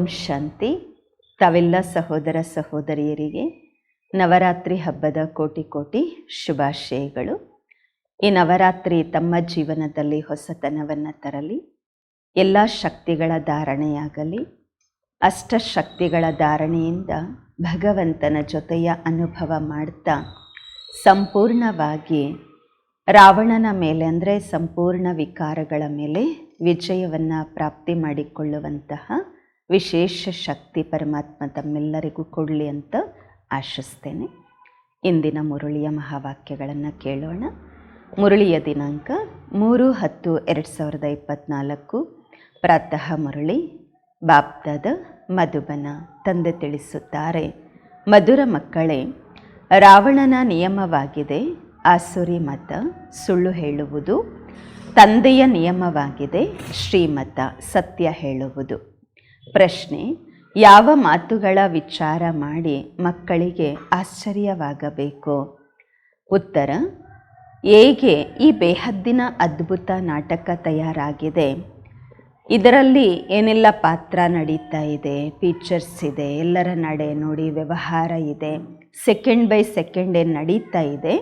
ಓಂ ಶಾಂತಿ. ತಾವೆಲ್ಲ ಸಹೋದರ ಸಹೋದರಿಯರಿಗೆ ನವರಾತ್ರಿ ಹಬ್ಬದ ಕೋಟಿ ಕೋಟಿ ಶುಭಾಶಯಗಳು. ಈ ನವರಾತ್ರಿ ತಮ್ಮ ಜೀವನದಲ್ಲಿ ಹೊಸತನವನ್ನು ತರಲಿ, ಎಲ್ಲ ಶಕ್ತಿಗಳ ಧಾರಣೆಯಾಗಲಿ. ಅಷ್ಟಶಕ್ತಿಗಳ ಧಾರಣೆಯಿಂದ ಭಗವಂತನ ಜೊತೆಯ ಅನುಭವ ಮಾಡ್ತಾ ಸಂಪೂರ್ಣವಾಗಿ ರಾವಣನ ಮೇಲೆ ಅಂದರೆ ಸಂಪೂರ್ಣ ವಿಕಾರಗಳ ಮೇಲೆ ವಿಜಯವನ್ನು ಪ್ರಾಪ್ತಿ ಮಾಡಿಕೊಳ್ಳುವಂತಹ ವಿಶೇಷ ಶಕ್ತಿ ಪರಮಾತ್ಮ ತಮ್ಮೆಲ್ಲರಿಗೂ ಕೊಡಲಿ ಅಂತ ಆಶಿಸ್ತೇನೆ. ಇಂದಿನ ಮುರುಳಿಯ ಮಹಾವಾಕ್ಯಗಳನ್ನು ಕೇಳೋಣ. ಮುರುಳಿಯ ದಿನಾಂಕ ಮೂರು ಹತ್ತು ಎರಡು ಸಾವಿರದ ಇಪ್ಪತ್ತ್ನಾಲ್ಕು ಪ್ರಾತಃ ಮುರುಳಿ ಬಾಪ್ದಾದ ಮಧುಬನ ತಂದೆ ತಿಳಿಸುತ್ತಾರೆ, ಮಧುರ ಮಕ್ಕಳೇ, ರಾವಣನ ನಿಯಮವಾಗಿದೆ, ಆಸುರಿ ಮತ ಸುಳ್ಳು ಹೇಳುವುದು, ತಂದೆಯ ನಿಯಮವಾಗಿದೆ, ಶ್ರೀಮತ ಸತ್ಯ ಹೇಳುವುದು. ಪ್ರಶ್ನೆ, ಯಾವ ಮಾತುಗಳ ವಿಚಾರ ಮಾಡಿ ಮಕ್ಕಳಿಗೆ ಆಶ್ಚರ್ಯವಾಗಬೇಕು? ಉತ್ತರ, ಹೇಗೆ ಈ ಬೇಹದ್ದಿನ ಅದ್ಭುತ ನಾಟಕ ತಯಾರಾಗಿದೆ? ಇದರಲ್ಲಿ ಏನೆಲ್ಲ ಪಾತ್ರ ನಡೀತಾ ಇದೆ? ಫೀಚರ್ಸ್ ಇದೆ, ಎಲ್ಲರ ನಡೆ ನೋಡಿ ವ್ಯವಹಾರ ಇದೆ ಸೆಕೆಂಡ್ ಬೈ ಸೆಕೆಂಡ್ ಏನು ನಡೀತಾ ಇದೆ?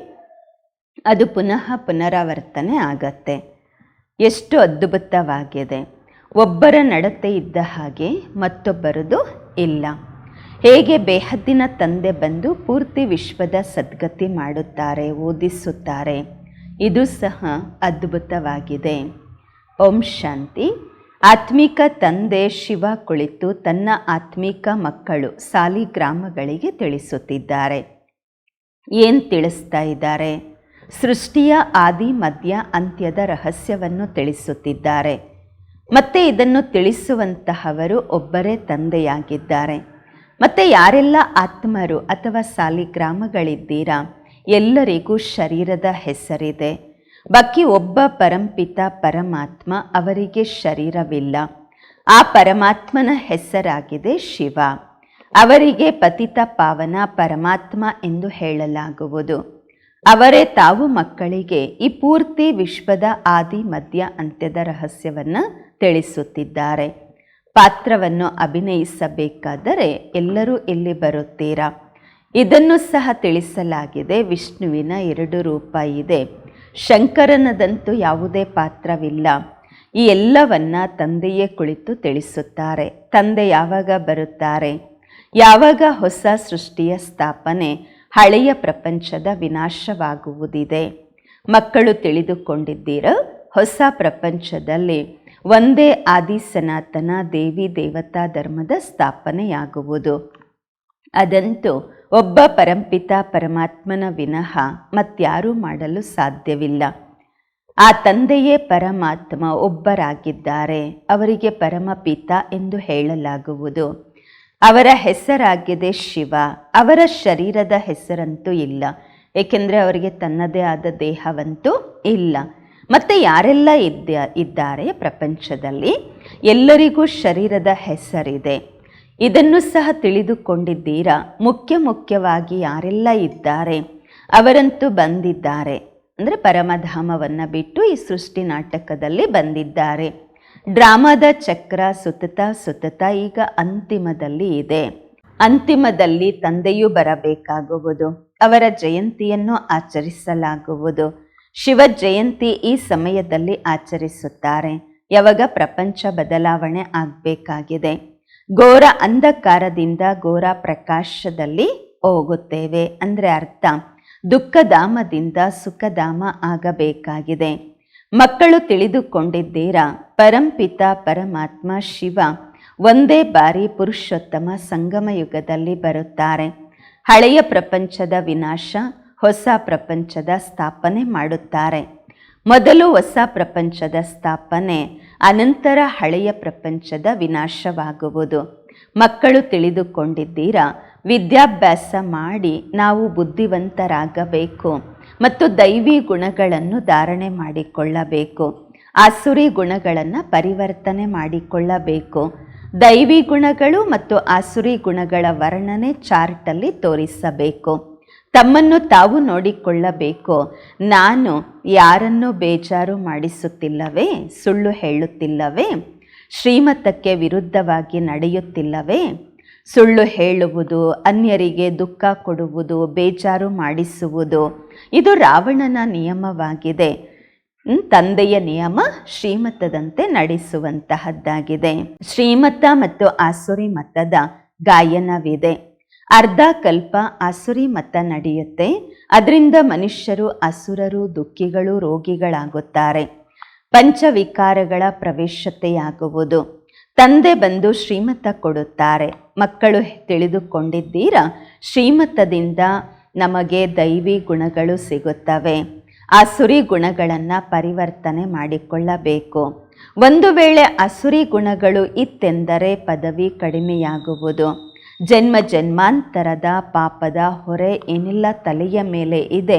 ಅದು ಪುನಃ ಪುನರಾವರ್ತನೆ ಆಗತ್ತೆ. ಎಷ್ಟು ಅದ್ಭುತವಾಗಿದೆ. ಒಬ್ಬರ ನಡತೆ ಇದ್ದ ಹಾಗೆ ಮತ್ತೊಬ್ಬರದು ಇಲ್ಲ. ಹೇಗೆ ಬೇಹದ್ದಿನ ತಂದೆ ಬಂದು ಪೂರ್ತಿ ವಿಶ್ವದ ಸದ್ಗತಿ ಮಾಡುತ್ತಾರೆ, ಓದಿಸುತ್ತಾರೆ, ಇದು ಸಹ ಅದ್ಭುತವಾಗಿದೆ. ಓಂ ಶಾಂತಿ. ಆತ್ಮಿಕ ತಂದೆ ಶಿವ ಕುಳಿತು ತನ್ನ ಆತ್ಮಿಕ ಮಕ್ಕಳು ಸಾಲಿಗ್ರಾಮಗಳಿಗೆ ತಿಳಿಸುತ್ತಿದ್ದಾರೆ. ಏನು ತಿಳಿಸ್ತಾ ಇದ್ದಾರೆ? ಸೃಷ್ಟಿಯ ಆದಿ, ಮಧ್ಯ, ಅಂತ್ಯದ ರಹಸ್ಯವನ್ನು ತಿಳಿಸುತ್ತಿದ್ದಾರೆ. ಮತ್ತೆ ಇದನ್ನು ತಿಳಿಸುವಂತಹವರು ಒಬ್ಬರೇ ತಂದೆಯಾಗಿದ್ದಾರೆ. ಮತ್ತು ಯಾರೆಲ್ಲ ಆತ್ಮರು ಅಥವಾ ಸಾಲಿಗ್ರಾಮಗಳಿದ್ದೀರಾ ಎಲ್ಲರಿಗೂ ಶರೀರದ ಹೆಸರಿದೆ. ಬಾಕಿ ಒಬ್ಬ ಪರಂಪಿತ ಪರಮಾತ್ಮ ಅವರಿಗೆ ಶರೀರವಿಲ್ಲ. ಆ ಪರಮಾತ್ಮನ ಹೆಸರಾಗಿದೆ ಶಿವ. ಅವರಿಗೆ ಪತಿತ ಪಾವನ ಪರಮಾತ್ಮ ಎಂದು ಹೇಳಲಾಗುವುದು. ಅವರೇ ತಾವು ಮಕ್ಕಳಿಗೆ ಈ ಪೂರ್ತಿ ವಿಶ್ವದ ಆದಿ ಮಧ್ಯ ಅಂತ್ಯದ ರಹಸ್ಯವನ್ನು ತಿಳಿಸುತ್ತಿದ್ದಾರೆ. ಪಾತ್ರವನ್ನು ಅಭಿನಯಿಸಬೇಕಾದರೆ ಎಲ್ಲರೂ ಇಲ್ಲಿ ಬರುತ್ತೀರಾ? ಇದನ್ನು ಸಹ ತಿಳಿಸಲಾಗಿದೆ. ವಿಷ್ಣುವಿನ ಎರಡು ರೂಪ ಇದೆ. ಶಂಕರನದಂತೂ ಯಾವುದೇ ಪಾತ್ರವಿಲ್ಲ. ಈ ಎಲ್ಲವನ್ನ ತಂದೆಯೇ ಕುಳಿತು ತಿಳಿಸುತ್ತಾರೆ. ತಂದೆ ಯಾವಾಗ ಬರುತ್ತಾರೆ? ಯಾವಾಗ ಹೊಸ ಸೃಷ್ಟಿಯ ಸ್ಥಾಪನೆ? ಹಳೆಯ ಪ್ರಪಂಚದ ವಿನಾಶವಾಗುವುದಿದೆ. ಮಕ್ಕಳು ತಿಳಿದುಕೊಂಡಿದ್ದೀರ? ಹೊಸ ಪ್ರಪಂಚದಲ್ಲಿ. ಒಂದೇ ಆದಿ ಸನಾತನ ದೇವಿ ದೇವತಾ ಧರ್ಮದ ಸ್ಥಾಪನೆಯಾಗುವುದು. ಅದಂತೂ ಒಬ್ಬ ಪರಂಪಿತ ಪರಮಾತ್ಮನ ವಿನಃ ಮತ್ಯಾರೂ ಮಾಡಲು ಸಾಧ್ಯವಿಲ್ಲ. ಆ ತಂದೆಯೇ ಪರಮಾತ್ಮ ಒಬ್ಬರಾಗಿದ್ದಾರೆ. ಅವರಿಗೆ ಪರಮಪಿತ ಎಂದು ಹೇಳಲಾಗುವುದು. ಅವರ ಹೆಸರಾಗಿದೆ ಶಿವ. ಅವರ ಶರೀರದ ಹೆಸರಂತೂ ಇಲ್ಲ. ಏಕೆಂದರೆ ಅವರಿಗೆ ತನ್ನದೇ ಆದ ದೇಹವಂತೂ ಇಲ್ಲ. ಮತ್ತು ಯಾರೆಲ್ಲ ಇದ್ದ, ಇದ್ದಾರೆ ಪ್ರಪಂಚದಲ್ಲಿ? ಎಲ್ಲರಿಗೂ ಶರೀರದ ಹೆಸರಿದೆ. ಇದನ್ನು ಸಹ ತಿಳಿದುಕೊಂಡಿದ್ದೀರಾ? ಮುಖ್ಯ ಮುಖ್ಯವಾಗಿ ಯಾರೆಲ್ಲ ಇದ್ದಾರೆ? ಅವರಂತೂ ಬಂದಿದ್ದಾರೆ. ಅಂದರೆ ಪರಮಧಾಮವನ್ನು ಬಿಟ್ಟು ಈ ಸೃಷ್ಟಿ ನಾಟಕದಲ್ಲಿ ಬಂದಿದ್ದಾರೆ. ಡ್ರಾಮಾದ ಚಕ್ರ ಸುತತ ಸುತತ ಈಗ ಅಂತಿಮದಲ್ಲಿ ಇದೆ. ಅಂತಿಮದಲ್ಲಿ ತಂದೆಯೂ ಬರಬೇಕಾಗುವುದು, ಅವರ ಜಯಂತಿಯನ್ನು ಆಚರಿಸಲಾಗುವುದು. ಶಿವ ಜಯಂತಿ ಈ ಸಮಯದಲ್ಲಿ ಆಚರಿಸುತ್ತಾರೆ. ಯಾವಾಗ ಪ್ರಪಂಚ ಬದಲಾವಣೆ ಆಗಬೇಕಾಗಿದೆ. ಘೋರ ಅಂಧಕಾರದಿಂದ ಘೋರ ಪ್ರಕಾಶದಲ್ಲಿ ಹೋಗುತ್ತೇವೆ ಅಂದರೆ ಅರ್ಥ. ದುಃಖಧಾಮದಿಂದ ಸುಖಧಾಮ ಆಗಬೇಕಾಗಿದೆ. ಮಕ್ಕಳು ತಿಳಿದುಕೊಂಡಿದ್ದೀರಾ? ಪರಂಪಿತ ಪರಮಾತ್ಮ ಶಿವ ಒಂದೇ ಬಾರಿ ಪುರುಷೋತ್ತಮ ಸಂಗಮ ಯುಗದಲ್ಲಿ ಬರುತ್ತಾರೆ. ಹಳೆಯ ಪ್ರಪಂಚದ ವಿನಾಶ ಹೊಸ ಪ್ರಪಂಚದ ಸ್ಥಾಪನೆ ಮಾಡುತ್ತಾರೆ. ಮೊದಲು ಹೊಸ ಪ್ರಪಂಚದ ಸ್ಥಾಪನೆ, ಅನಂತರ ಹಳೆಯ ಪ್ರಪಂಚದ ವಿನಾಶವಾಗುವುದು. ಮಕ್ಕಳು ತಿಳಿದುಕೊಂಡಿದ್ದೀರಾ? ವಿದ್ಯಾಭ್ಯಾಸ ಮಾಡಿ ನಾವು ಬುದ್ಧಿವಂತರಾಗಬೇಕು ಮತ್ತು ದೈವಿ ಗುಣಗಳನ್ನು ಧಾರಣೆ ಮಾಡಿಕೊಳ್ಳಬೇಕು. ಆಸುರಿ ಗುಣಗಳನ್ನು ಪರಿವರ್ತನೆ ಮಾಡಿಕೊಳ್ಳಬೇಕು. ದೈವಿ ಗುಣಗಳು ಮತ್ತು ಆಸುರಿ ಗುಣಗಳ ವರ್ಣನೆ ಚಾರ್ಟಲ್ಲಿ ತೋರಿಸಬೇಕು. ತಮ್ಮನ್ನು ತಾವು ನೋಡಿಕೊಳ್ಳಬೇಕು. ನಾನು ಯಾರನ್ನು ಬೇಜಾರು ಮಾಡಿಸುತ್ತಿಲ್ಲವೇ? ಸುಳ್ಳು ಹೇಳುತ್ತಿಲ್ಲವೇ? ಶ್ರೀಮತಕ್ಕೆ ವಿರುದ್ಧವಾಗಿ ನಡೆಯುತ್ತಿಲ್ಲವೇ? ಸುಳ್ಳು ಹೇಳುವುದು, ಅನ್ಯರಿಗೆ ದುಃಖ ಕೊಡುವುದು, ಬೇಜಾರು ಮಾಡಿಸುವುದು, ಇದು ರಾವಣನ ನಿಯಮವಾಗಿದೆ. ತಂದೆಯ ನಿಯಮ ಶ್ರೀಮತದಂತೆ ನಡೆಸುವಂತಹದ್ದಾಗಿದೆ. ಶ್ರೀಮತ ಮತ್ತು ಆಸುರಿ ಮತದ ಗಾಯನವಿದೆ. ಅರ್ಧ ಕಲ್ಪ ಅಸುರಿ ಮತ ನಡೆಯುತ್ತೆ. ಅದರಿಂದ ಮನುಷ್ಯರು ಅಸುರರು ದುಃಖಿಗಳು, ರೋಗಿಗಳಾಗುತ್ತಾರೆ. ಪಂಚವಿಕಾರಗಳ ಪ್ರವೇಶತೆಯಾಗುವುದು. ತಂದೆ ಬಂದು ಶ್ರೀಮತ ಕೊಡುತ್ತಾರೆ. ಮಕ್ಕಳು ತಿಳಿದುಕೊಂಡಿದ್ದೀರಾ? ಶ್ರೀಮತದಿಂದ ನಮಗೆ ದೈವಿ ಗುಣಗಳು ಸಿಗುತ್ತವೆ. ಅಸುರಿ ಗುಣಗಳನ್ನು ಪರಿವರ್ತನೆ ಮಾಡಿಕೊಳ್ಳಬೇಕು. ಒಂದು ವೇಳೆ ಅಸುರಿ ಗುಣಗಳು ಇತ್ತೆಂದರೆ ಪದವಿ ಕಡಿಮೆಯಾಗುವುದು. ಜನ್ಮ ಜನ್ಮಾಂತರದ ಪಾಪದ ಹೊರೆ ಏನೆಲ್ಲ ತಲೆಯ ಮೇಲೆ ಇದೆ.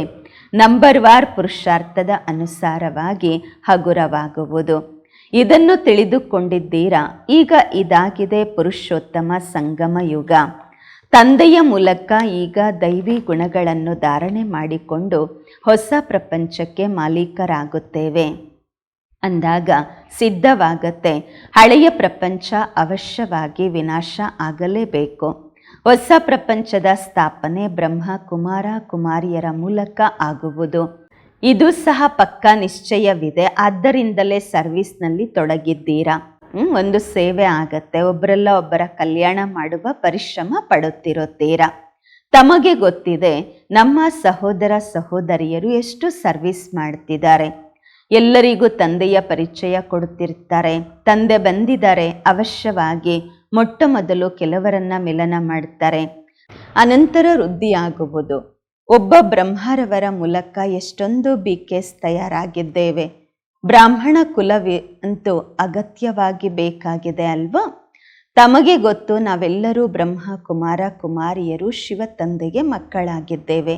ನಂಬರ್ ವಾರ್ ಪುರುಷಾರ್ಥದ ಅನುಸಾರವಾಗಿ ಹಗುರವಾಗುವುದು. ಇದನ್ನು ತಿಳಿದುಕೊಂಡಿದ್ದೀರಾ? ಈಗ ಇದಾಗಿದೆ ಪುರುಷೋತ್ತಮ ಸಂಗಮ ಯುಗ. ತಂದೆಯ ಮೂಲಕ ಈಗ ದೈವಿ ಗುಣಗಳನ್ನು ಧಾರಣೆ ಮಾಡಿಕೊಂಡು ಹೊಸ ಪ್ರಪಂಚಕ್ಕೆ ಮಾಲೀಕರಾಗುತ್ತೇವೆ. ಅಂದಾಗ ಸಿದ್ಧವಾಗತ್ತೆ. ಹಳೆಯ ಪ್ರಪಂಚ ಅವಶ್ಯವಾಗಿ ವಿನಾಶ ಆಗಲೇಬೇಕು. ಹೊಸ ಪ್ರಪಂಚದ ಸ್ಥಾಪನೆ ಬ್ರಹ್ಮ ಕುಮಾರ ಕುಮಾರಿಯರ ಮೂಲಕ ಆಗುವುದು. ಇದು ಸಹ ಪಕ್ಕಾ ನಿಶ್ಚಯವಿದೆ. ಆದ್ದರಿಂದಲೇ ಸರ್ವಿಸ್ನಲ್ಲಿ ತೊಡಗಿದ್ದೀರಾ? ಒಂದು ಸೇವೆ ಆಗತ್ತೆ. ಒಬ್ಬರೆಲ್ಲ ಒಬ್ಬರ ಕಲ್ಯಾಣ ಮಾಡುವ ಪರಿಶ್ರಮ ಪಡುತ್ತಿರುತ್ತೀರಾ? ತಮಗೆ ಗೊತ್ತಿದೆ, ನಮ್ಮ ಸಹೋದರ ಸಹೋದರಿಯರು ಎಷ್ಟು ಸರ್ವಿಸ್ ಮಾಡ್ತಿದ್ದಾರೆ. ಎಲ್ಲರಿಗೂ ತಂದೆಯ ಪರಿಚಯ ಕೊಡುತ್ತಿರ್ತಾರೆ ತಂದೆ ಬಂದಿದ್ದಾರೆ, ಅವಶ್ಯವಾಗಿ ಮೊಟ್ಟ ಮೊದಲು ಕೆಲವರನ್ನ ಮಿಲನ ಮಾಡ್ತಾರೆ. ಅನಂತರ ವೃದ್ಧಿಯಾಗುವುದು. ಒಬ್ಬ ಬ್ರಹ್ಮರವರ ಮೂಲಕ ಎಷ್ಟೊಂದು ಬಿ ಕೆಸ್ ತಯಾರಾಗಿದ್ದೇವೆ. ಬ್ರಾಹ್ಮಣ ಕುಲವಿ ಅಂತೂ ಅಗತ್ಯವಾಗಿ ಬೇಕಾಗಿದೆ ಅಲ್ವಾ? ತಮಗೆ ಗೊತ್ತು, ನಾವೆಲ್ಲರೂ ಬ್ರಹ್ಮ ಕುಮಾರ ಕುಮಾರಿಯರು ಶಿವ ತಂದೆಗೆ ಮಕ್ಕಳಾಗಿದ್ದೇವೆ.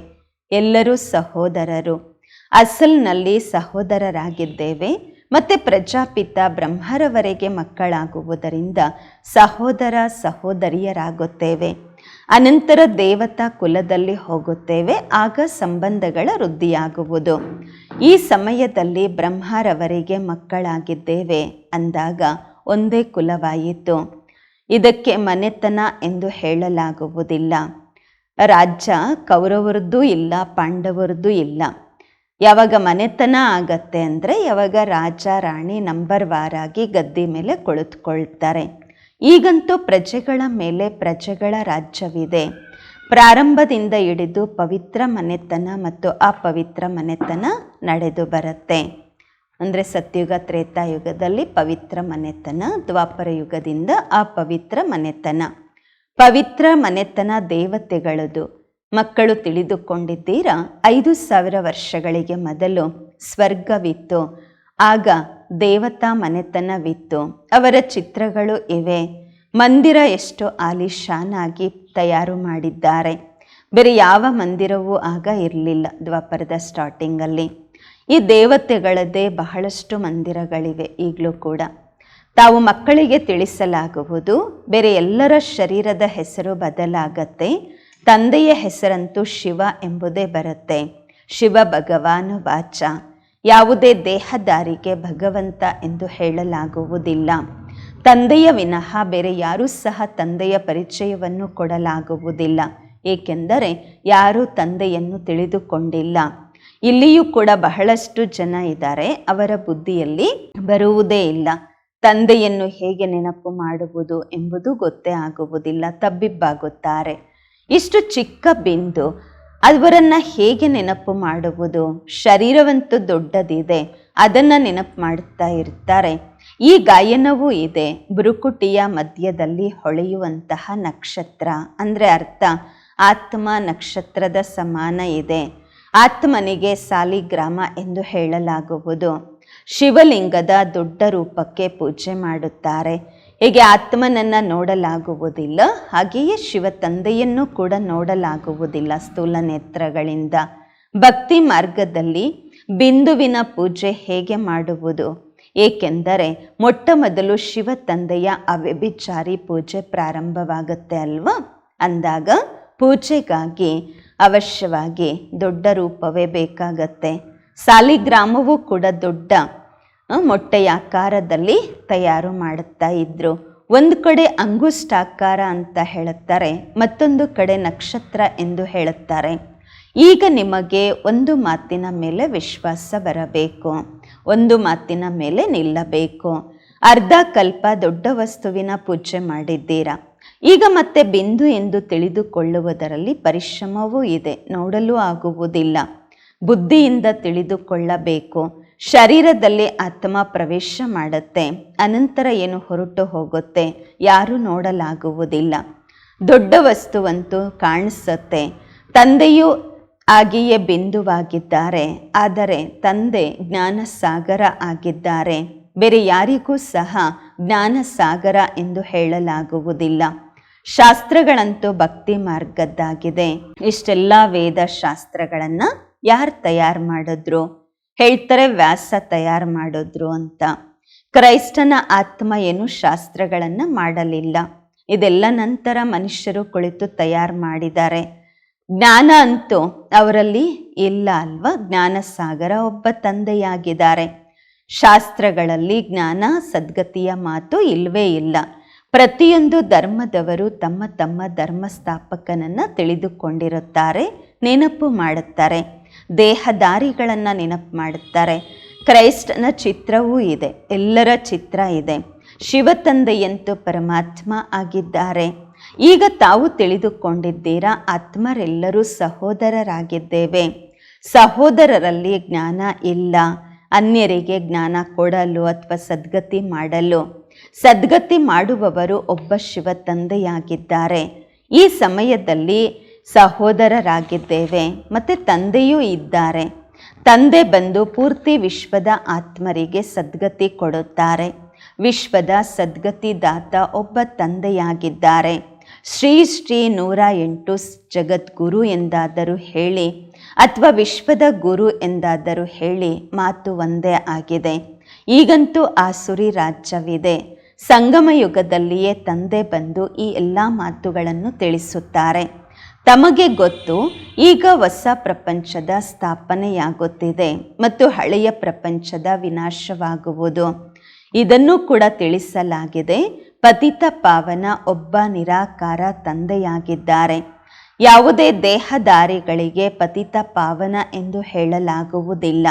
ಎಲ್ಲರೂ ಸಹೋದರರು. ಅಸಲ್ನಲ್ಲಿ ಸಹೋದರರಾಗಿದ್ದೇವೆ. ಮತ್ತು ಪ್ರಜಾಪಿತ ಬ್ರಹ್ಮರವರೆಗೆ ಮಕ್ಕಳಾಗುವುದರಿಂದ ಸಹೋದರ ಸಹೋದರಿಯರಾಗುತ್ತೇವೆ. ಅನಂತರ ದೇವತಾ ಕುಲದಲ್ಲಿ ಹೋಗುತ್ತೇವೆ. ಆಗ ಸಂಬಂಧಗಳ ವೃದ್ಧಿಯಾಗುವುದು. ಈ ಸಮಯದಲ್ಲಿ ಬ್ರಹ್ಮರವರಿಗೆ ಮಕ್ಕಳಾಗಿದ್ದೇವೆ ಅಂದಾಗ ಒಂದೇ ಕುಲವಾಯಿತು. ಇದಕ್ಕೆ ಮನೆತನ ಎಂದು ಹೇಳಲಾಗುವುದಿಲ್ಲ. ರಾಜ್ಯ ಕೌರವರದ್ದು ಇಲ್ಲ, ಪಾಂಡವರದ್ದು ಇಲ್ಲ. ಯಾವಾಗ ಮನೆತನ ಆಗತ್ತೆ ಅಂದರೆ ಯಾವಾಗ ರಾಜ, ರಾಣಿ ನಂಬರ್ ವಾರಾಗಿ ಗದ್ದೆ ಮೇಲೆ ಕುಳಿತುಕೊಳ್ತಾರೆ. ಈಗಂತೂ ಪ್ರಜೆಗಳ ಮೇಲೆ ಪ್ರಜೆಗಳ ರಾಜ್ಯವಿದೆ. ಪ್ರಾರಂಭದಿಂದ ಹಿಡಿದು ಪವಿತ್ರ ಮನೆತನ ಮತ್ತು ಅಪವಿತ್ರ ಮನೆತನ ನಡೆದು ಬರುತ್ತೆ. ಅಂದರೆ ಸತ್ಯುಗ ತ್ರೇತಾಯುಗದಲ್ಲಿ ಪವಿತ್ರ ಮನೆತನ, ದ್ವಾಪರ ಯುಗದಿಂದ ಅಪವಿತ್ರ ಮನೆತನ. ಪವಿತ್ರ ಮನೆತನ ದೇವತೆಗಳದು. ಮಕ್ಕಳು ತಿಳಿದುಕೊಂಡಿದ್ದೀರಾ? ಐದು ಸಾವಿರ ವರ್ಷಗಳಿಗೆ ಮೊದಲು ಸ್ವರ್ಗವಿತ್ತು. ಆಗ ದೇವತಾ ಮನೆತನವಿತ್ತು. ಅವರ ಚಿತ್ರಗಳು ಇವೆ. ಮಂದಿರ ಎಷ್ಟು ಆಲಿಶಾನಾಗಿ ತಯಾರು ಮಾಡಿದ್ದಾರೆ. ಬೇರೆ ಯಾವ ಮಂದಿರವೂ ಆಗ ಇರಲಿಲ್ಲ ದ್ವಾಪರದ ಸ್ಟಾರ್ಟಿಂಗಲ್ಲಿ. ಈ ದೇವತೆಗಳದ್ದೇ ಬಹಳಷ್ಟು ಮಂದಿರಗಳಿವೆ ಈಗಲೂ ಕೂಡ. ತಾವು ಮಕ್ಕಳಿಗೆ ತಿಳಿಸಲಾಗುವುದು, ಬೇರೆ ಎಲ್ಲರ ಶರೀರದ ಹೆಸರು ಬದಲಾಗತ್ತೆ. ತಂದೆಯ ಹೆಸರಂತೂ ಶಿವ ಎಂಬುದೇ ಬರುತ್ತೆ. ಶಿವ ಭಗವಾನು ವಾಚ. ಯಾವುದೇ ದೇಹದಾರಿಗೆ ಭಗವಂತ ಎಂದು ಹೇಳಲಾಗುವುದಿಲ್ಲ. ತಂದೆಯ ವಿನಃ ಬೇರೆ ಯಾರೂ ಸಹ ತಂದೆಯ ಪರಿಚಯವನ್ನು ಕೊಡಲಾಗುವುದಿಲ್ಲ. ಏಕೆಂದರೆ ಯಾರೂ ತಂದೆಯನ್ನು ತಿಳಿದುಕೊಂಡಿಲ್ಲ. ಇಲ್ಲಿಯೂ ಕೂಡ ಬಹಳಷ್ಟು ಜನ ಇದ್ದಾರೆ. ಅವರ ಬುದ್ಧಿಯಲ್ಲಿ ಬರುವುದೇ ಇಲ್ಲ. ತಂದೆಯನ್ನು ಹೇಗೆ ನೆನಪು ಮಾಡುವುದು ಎಂಬುದು ಗೊತ್ತೇ ಆಗುವುದಿಲ್ಲ. ತಬ್ಬಿಬ್ಬಾಗುತ್ತಾರೆ. ಇಷ್ಟು ಚಿಕ್ಕ ಬಿಂದು ಅವರನ್ನು ಹೇಗೆ ನೆನಪು ಮಾಡುವುದು? ಶರೀರವಂತೂ ದೊಡ್ಡದಿದೆ, ಅದನ್ನು ನೆನಪು ಮಾಡುತ್ತಾ ಇರ್ತಾರೆ. ಈ ಗಾಯನವೂ ಇದೆ, ಬುರುಕುಟಿಯ ಮಧ್ಯದಲ್ಲಿ ಹೊಳೆಯುವಂತಹ ನಕ್ಷತ್ರ. ಅಂದರೆ ಅರ್ಥ, ಆತ್ಮ ನಕ್ಷತ್ರದ ಸಮಾನ ಇದೆ. ಆತ್ಮನಿಗೆ ಸಾಲಿಗ್ರಾಮ ಎಂದು ಹೇಳಲಾಗುವುದು. ಶಿವಲಿಂಗದ ದೊಡ್ಡ ರೂಪಕ್ಕೆ ಪೂಜೆ ಮಾಡುತ್ತಾರೆ. ಹೇಗೆ ಆತ್ಮನನ್ನು ನೋಡಲಾಗುವುದಿಲ್ಲ, ಹಾಗೆಯೇ ಶಿವ ತಂದೆಯನ್ನು ಕೂಡ ನೋಡಲಾಗುವುದಿಲ್ಲ ಸ್ಥೂಲ ನೇತ್ರಗಳಿಂದ. ಭಕ್ತಿ ಮಾರ್ಗದಲ್ಲಿ ಬಿಂದುವಿನ ಪೂಜೆ ಹೇಗೆ ಮಾಡುವುದು? ಏಕೆಂದರೆ ಮೊಟ್ಟ ಮೊದಲು ಶಿವ ತಂದೆಯ ಅವ್ಯಭಿಚಾರಿ ಪೂಜೆ ಪ್ರಾರಂಭವಾಗುತ್ತೆ ಅಲ್ವಾ? ಅಂದಾಗ ಪೂಜೆಗಾಗಿ ಅವಶ್ಯವಾಗಿ ದೊಡ್ಡ ರೂಪವೇ ಬೇಕಾಗತ್ತೆ. ಸಾಲಿಗ್ರಾಮವೂ ಕೂಡ ದೊಡ್ಡ ಮೊಟ್ಟೆಯ ಆಕಾರದಲ್ಲಿ ತಯಾರು ಮಾಡುತ್ತಾ ಇದ್ರು. ಒಂದು ಕಡೆ ಅಂಗುಷ್ಟಾಕಾರ ಅಂತ ಹೇಳುತ್ತಾರೆ, ಮತ್ತೊಂದು ಕಡೆ ನಕ್ಷತ್ರ ಎಂದು ಹೇಳುತ್ತಾರೆ. ಈಗ ನಿಮಗೆ ಒಂದು ಮಾತಿನ ಮೇಲೆ ವಿಶ್ವಾಸ ಬರಬೇಕು. ಒಂದು ಮಾತಿನ ಮೇಲೆ ನಿಲ್ಲಬೇಕು. ಅರ್ಧ ಕಲ್ಪ ದೊಡ್ಡ ವಸ್ತುವಿನ ಪೂಜೆ ಮಾಡಿದ್ದೀರಾ? ಈಗ ಮತ್ತೆ ಬಿಂದು ಎಂದು ತಿಳಿದುಕೊಳ್ಳುವುದರಲ್ಲಿ ಪರಿಶ್ರಮವೂ ಇದೆ, ನೋಡಲು ಆಗುವುದಿಲ್ಲ. ಬುದ್ಧಿಯಿಂದ ತಿಳಿದುಕೊಳ್ಳಬೇಕು. ಶರೀರದಲ್ಲಿ ಆತ್ಮ ಪ್ರವೇಶ ಮಾಡುತ್ತೆ. ಅನಂತರ ಏನು ಹೊರಟು ಹೋಗುತ್ತೆ? ಯಾರೂ ನೋಡಲಾಗುವುದಿಲ್ಲ. ದೊಡ್ಡ ವಸ್ತುವಂತೂ ಕಾಣಿಸುತ್ತೆ. ತಂದೆಯೂ ಆಗಿಯೇ ಬಿಂದುವಾಗಿದ್ದಾರೆ. ಆದರೆ ತಂದೆ ಜ್ಞಾನಸಾಗರ ಆಗಿದ್ದಾರೆ. ಬೇರೆ ಯಾರಿಗೂ ಸಹ ಜ್ಞಾನಸಾಗರ ಎಂದು ಹೇಳಲಾಗುವುದಿಲ್ಲ. ಶಾಸ್ತ್ರಗಳಂತೂ ಭಕ್ತಿ ಮಾರ್ಗದ್ದಾಗಿದೆ. ಇಷ್ಟೆಲ್ಲ ವೇದ ಶಾಸ್ತ್ರಗಳನ್ನು ಯಾರು ತಯಾರು ಮಾಡಿದ್ರು? ಹೇಳ್ತಾರೆ, ವ್ಯಾಸ ತಯಾರು ಮಾಡಿದ್ರು ಅಂತ. ಕ್ರೈಸ್ತನ ಆತ್ಮ ಏನು ಶಾಸ್ತ್ರಗಳನ್ನು ಮಾಡಲಿಲ್ಲ. ಇದೆಲ್ಲ ನಂತರ ಮನುಷ್ಯರು ಕುಳಿತು ತಯಾರು ಮಾಡಿದ್ದಾರೆ. ಜ್ಞಾನ ಅಂತೂ ಅವರಲ್ಲಿ ಇಲ್ಲ ಅಲ್ವಾ? ಜ್ಞಾನ ಸಾಗರ ಒಬ್ಬ ತಂದೆಯಾಗಿದ್ದಾರೆ. ಶಾಸ್ತ್ರಗಳಲ್ಲಿ ಜ್ಞಾನ, ಸದ್ಗತಿಯ ಮಾತು ಇಲ್ವೇ ಇಲ್ಲ. ಪ್ರತಿಯೊಂದು ಧರ್ಮದವರು ತಮ್ಮ ತಮ್ಮ ಧರ್ಮ ಸ್ಥಾಪಕನನ್ನು ತಿಳಿದುಕೊಂಡಿರುತ್ತಾರೆ, ನೆನಪು ಮಾಡುತ್ತಾರೆ. ದೇಹದಾರಿಗಳನ್ನು ನೆನಪು ಮಾಡುತ್ತಾರೆ. ಕ್ರೈಸ್ಟ್ನ ಚಿತ್ರವೂ ಇದೆ, ಎಲ್ಲರ ಚಿತ್ರ ಇದೆ. ಶಿವತಂದೆಯಂತೂ ಪರಮಾತ್ಮ ಆಗಿದ್ದಾರೆ. ಈಗ ತಾವು ತಿಳಿದುಕೊಂಡಿದ್ದೀರಾ, ಆತ್ಮರೆಲ್ಲರೂ ಸಹೋದರರಾಗಿದ್ದೇವೆ. ಸಹೋದರರಲ್ಲಿ ಜ್ಞಾನ ಇಲ್ಲ, ಅನ್ಯರಿಗೆ ಜ್ಞಾನ ಕೊಡಲು ಅಥವಾ ಸದ್ಗತಿ ಮಾಡಲು. ಸದ್ಗತಿ ಮಾಡುವವರು ಒಬ್ಬ ಶಿವ ತಂದೆಯಾಗಿದ್ದಾರೆ. ಈ ಸಮಯದಲ್ಲಿ ಸಹೋದರರಾಗಿದ್ದೇವೆ. ಮತ್ತು ತಂದೆಯೂ ಇದ್ದಾರೆ. ತಂದೆ ಬಂದು ಪೂರ್ತಿ ವಿಶ್ವದ ಆತ್ಮರಿಗೆ ಸದ್ಗತಿ ಕೊಡುತ್ತಾರೆ. ವಿಶ್ವದ ಸದ್ಗತಿದಾತ ಒಬ್ಬ ತಂದೆಯಾಗಿದ್ದಾರೆ. ಶ್ರೀ ಶ್ರೀ ನೂರ ಎಂಟು ಜಗದ್ಗುರು ಎಂದಾದರೂ ಹೇಳಿ, ಅಥವಾ ವಿಶ್ವದ ಗುರು ಎಂದಾದರೂ ಹೇಳಿ ಮಾತು ಒಂದೇ ಆಗಿದೆ. ಈಗಂತೂ ಆಸುರಿ ರಾಜ್ಯವಿದೆ. ಸಂಗಮ ಯುಗದಲ್ಲಿಯೇ ತಂದೆ ಬಂದು ಈ ಎಲ್ಲ ಮಾತುಗಳನ್ನು ತಿಳಿಸುತ್ತಾರೆ. ತಮಗೆ ಗೊತ್ತು, ಈಗ ಹೊಸ ಪ್ರಪಂಚದ ಸ್ಥಾಪನೆಯಾಗುತ್ತಿದೆ ಮತ್ತು ಹಳೆಯ ಪ್ರಪಂಚದ ವಿನಾಶವಾಗುವುದು. ಇದನ್ನು ಕೂಡ ತಿಳಿಸಲಾಗಿದೆ. ಪತಿತ ಪಾವನ ಒಬ್ಬ ನಿರಾಕಾರ ತಂದೆಯಾಗಿದ್ದಾರೆ. ಯಾವುದೇ ದೇಹದಾರಿಗಳಿಗೆ ಪತಿತ ಪಾವನ ಎಂದು ಹೇಳಲಾಗುವುದಿಲ್ಲ.